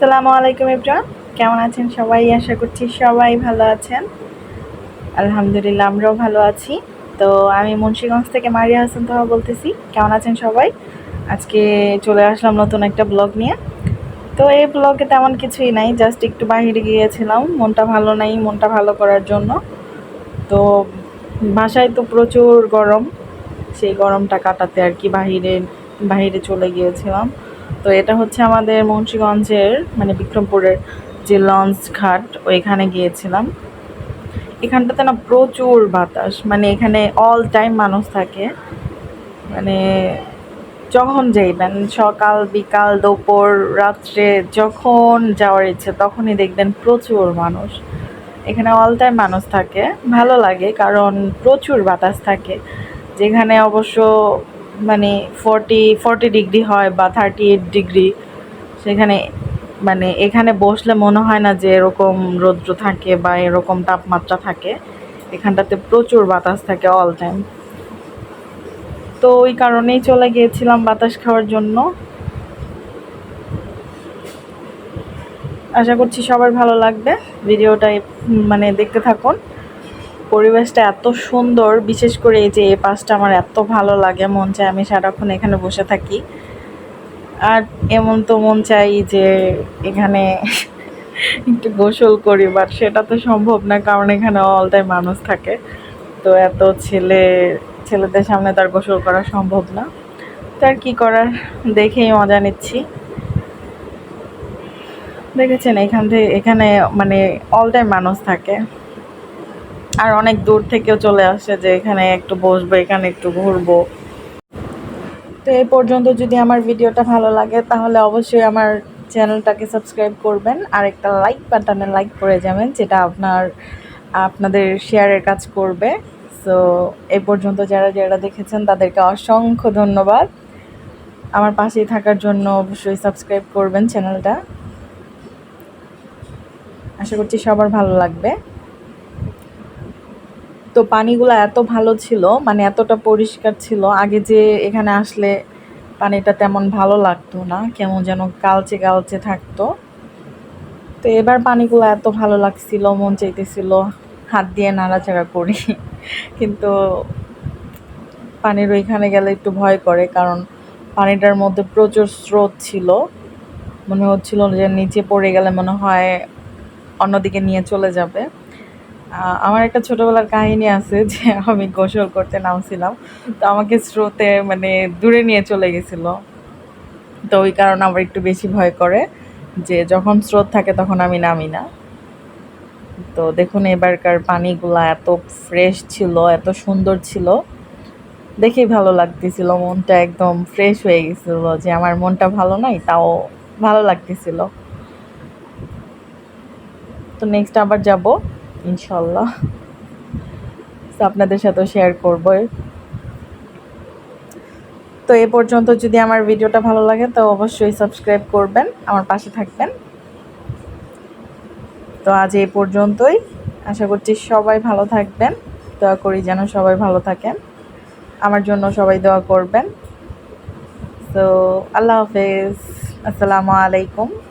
আসসালামু আলাইকুম ইব্রান কেমন আছেন সবাই? আশা করছি সবাই ভালো আছেন। আলহামদুলিল্লাহ, আমরাও ভালো আছি। তো আমি মুন্সীগঞ্জ থেকে মারিয়া হাসান তোহা বলতেছি। কেমন আছেন সবাই? আজকে চলে আসলাম নতুন একটা ব্লগ নিয়ে। তো এই ব্লগে তেমন কিছুই নাই, জাস্ট একটু বাইরে গিয়েছিলাম। মনটা ভালো নাই, মনটা ভালো করার জন্য। তো বাসায় তো প্রচুর গরম, সেই গরমটা কাটাতে আর কি বাহিরে বাহিরে চলে গিয়েছিলাম। তো এটা হচ্ছে আমাদের মুন্সিগঞ্জের মানে বিক্রমপুরের যে লঞ্চ ঘাট, ওইখানে গিয়েছিলাম। এখানটাতে না প্রচুর বাতাস মানে এখানে অল টাইম মানুষ থাকে। মানে যখন যাইবেন, সকাল, বিকাল, দুপুর, রাত্রে যখন যাওয়ার ইচ্ছে তখনই দেখবেন প্রচুর মানুষ। এখানে অল টাইম মানুষ থাকে, ভালো লাগে কারণ প্রচুর বাতাস থাকে। যেখানে অবশ্য মানে ফর্টি ফর্টি ডিগ্রি হয় বা থার্টি এইট ডিগ্রি সেখানে মানে এখানে বসলে মনে হয় না যে এরকম রৌদ্র থাকে বা এরকম তাপমাত্রা থাকে। এখানটাতে প্রচুর বাতাস থাকে অল টাইম তো ওই কারণেই চলে গিয়েছিলাম বাতাস খাওয়ার জন্য। আশা করছি সবার ভালো লাগবে। ভিডিওটা মানে দেখতে থাকুন। পরিবেশটা এত সুন্দর, বিশেষ করে এই যে এই পাশটা আমার এত ভালো লাগে, মন চায় আমি সারাক্ষণ এখানে বসে থাকি। আর এমন তো মন চাই যে এখানে একটু গোসল করি বাট সেটা তো সম্ভব না, কারণ এখানে অল টাইম মানুষ থাকে। তো এত ছেলে, ছেলেদের সামনে তার গোসল করা সম্ভব না। তার কি করার, দেখেই মজা নিচ্ছি। দেখেছেন, এখান থেকে, এখানে মানে অল টাইম মানুষ থাকে। আর অনেক দূর থেকেও চলে আসে যে এখানে একটু বসবো, এখানে একটু ঘুরবো। তো এই পর্যন্ত যদি আমার ভিডিওটা ভালো লাগে, তাহলে অবশ্যই আমার চ্যানেলটাকে সাবস্ক্রাইব করবেন। আর একটা লাইক বাটনে লাইক করে যাবেন, যেটা আপনার, আপনাদের শেয়ারের কাজ করবে। সো এই পর্যন্ত যারা যারা দেখেছেন, তাদেরকে অসংখ্য ধন্যবাদ। আমার পাশেই থাকার জন্য অবশ্যই সাবস্ক্রাইব করবেন চ্যানেলটা। আশা করছি সবার ভালো লাগবে। তো পানিগুলো এত ভালো ছিল মানে এতটা পরিষ্কার ছিল, আগে যে এখানে আসলে পানিটা তেমন ভালো লাগতো না, কেমন যেন কালচে কালচে থাকতো। তো এবার পানিগুলো এত ভালো লাগছিল, মন চাইতেছিল, হাত দিয়ে নাড়াচাড়া করি, কিন্তু পানির ওইখানে গেলে একটু ভয় করে, কারণ পানিটার মধ্যে প্রচুর স্রোত ছিল। মনে হচ্ছিল যে নিচে পড়ে গেলে মনে হয় অন্যদিকে নিয়ে চলে যাবে। আমার একটা ছোটোবেলার কাহিনী আছে যে আমি গোসল করতে নামছিলাম। তো আমাকে স্রোতে মানে দূরে নিয়ে চলে গেছিল। তো ওই কারণে আমার একটু বেশি ভয় করে যে যখন স্রোত থাকে তখন আমি নামি না। তো দেখুন, এবারকার পানিগুলা এত ফ্রেশ ছিল, এত সুন্দর ছিল। দেখেই ভালো লাগতেছিল, মনটা একদম ফ্রেশ হয়ে গেছিল যে আমার মনটা ভালো নাই, তাও ভালো লাগতেছিল। তো নেক্সট আবার যাব। ইনশাল্লাহ। আপনাদের সাথেও শেয়ার করব। তো এ পর্যন্ত যদি আমার ভিডিওটা ভালো লাগে, তো অবশ্যই সাবস্ক্রাইব করবেন, আমার পাশে থাকবেন। তো আজ এই পর্যন্তই। আশা করছি সবাই ভালো থাকবেন। দোয়া করি যেন সবাই ভালো থাকেন। আমার জন্য সবাই দোয়া করবেন। তো আল্লাহ হাফেজ। আসসালামু আলাইকুম।